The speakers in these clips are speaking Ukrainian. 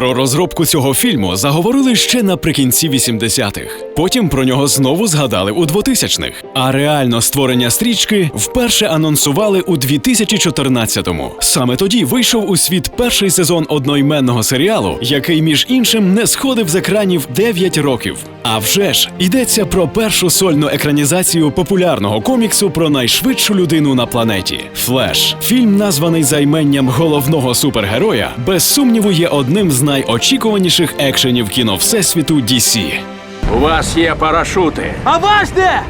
Про розробку цього фільму заговорили ще наприкінці 80-х. Потім про нього знову згадали у 2000-х. А реально створення стрічки вперше анонсували у 2014-му. Саме тоді вийшов у світ перший сезон одноіменного серіалу, який між іншим не сходив з екранів 9 років. А вже ж йдеться про першу сольну екранізацію популярного коміксу про найшвидшу людину на планеті Флеш. Фільм, названий за іменням головного супергероя, без сумніву є одним з найочікуваніших екшенів кіно всесвіту DC. У вас є парашути. А ваш де?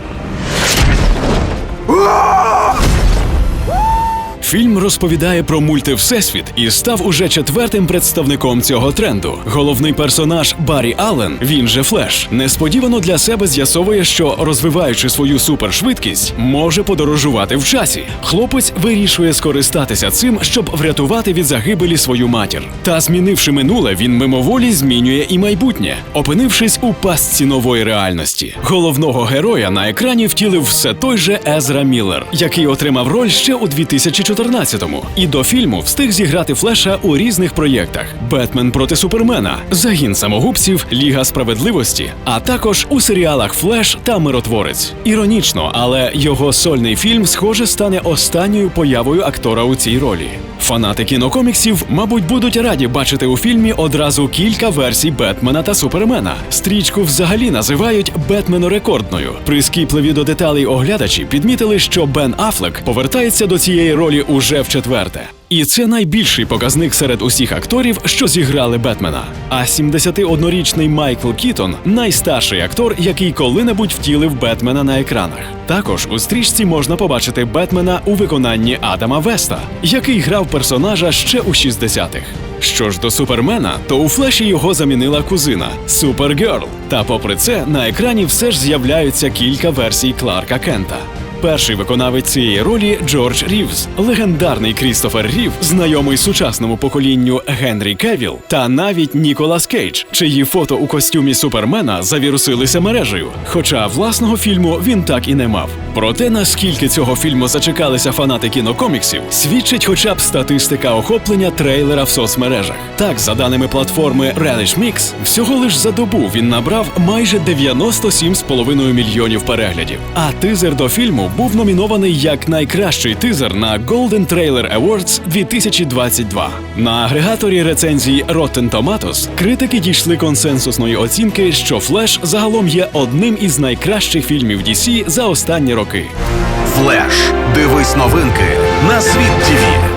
Фільм розповідає про мультивсесвіт і став уже четвертим представником цього тренду. Головний персонаж Баррі Аллен, він же Флеш, несподівано для себе з'ясовує, що розвиваючи свою супершвидкість, може подорожувати в часі. Хлопець вирішує скористатися цим, щоб врятувати від загибелі свою матір. Та змінивши минуле, він мимоволі змінює і майбутнє, опинившись у пастці нової реальності. Головного героя на екрані втілив все той же Езра Міллер, який отримав роль ще у 2014-му. І до фільму встиг зіграти Флеша у різних проєктах: Бетмен проти Супермена, Загін самогубців, Ліга справедливості, а також у серіалах Флеш та Миротворець. Іронічно, але його сольний фільм, схоже, стане останньою появою актора у цій ролі. Фанати кінокоміксів, мабуть, будуть раді бачити у фільмі одразу кілька версій Бетмена та Супермена. Стрічку взагалі називають Бетменорекордною. Прискіпливі до деталей оглядачі підмітили, що Бен Афлек повертається до цієї ролі уже вчетверте. І це найбільший показник серед усіх акторів, що зіграли Бетмена. А 71-річний Майкл Кітон найстарший актор, який коли-небудь втілив Бетмена на екранах. Також у стрічці можна побачити Бетмена у виконанні Адама Веста, який грав персонажа ще у 60-х. Що ж до Супермена, то у флеші його замінила кузина Супергерл. Та попри це на екрані все ж з'являються кілька версій Кларка Кента. Перший виконавець цієї ролі Джордж Рівз, легендарний Крістофер Рів, знайомий сучасному поколінню Генрі Кевіл, та навіть Ніколас Кейдж, чиї фото у костюмі Супермена завірусилися мережею. Хоча власного фільму він так і не мав. Проте наскільки цього фільму зачекалися фанати кінокоміксів, свідчить хоча б статистика охоплення трейлера в соцмережах. Так, за даними платформи Relish Mix, всього лиш за добу він набрав майже 97,5 мільйонів переглядів. А тизер до фільму був номінований як найкращий тизер на Golden Trailer Awards 2022. На агрегаторі рецензії Rotten Tomatoes критики дійшли консенсусної оцінки, що Флеш загалом є одним із найкращих фільмів DC за останні роки. Флеш. Дивись новинки на світ ТВ.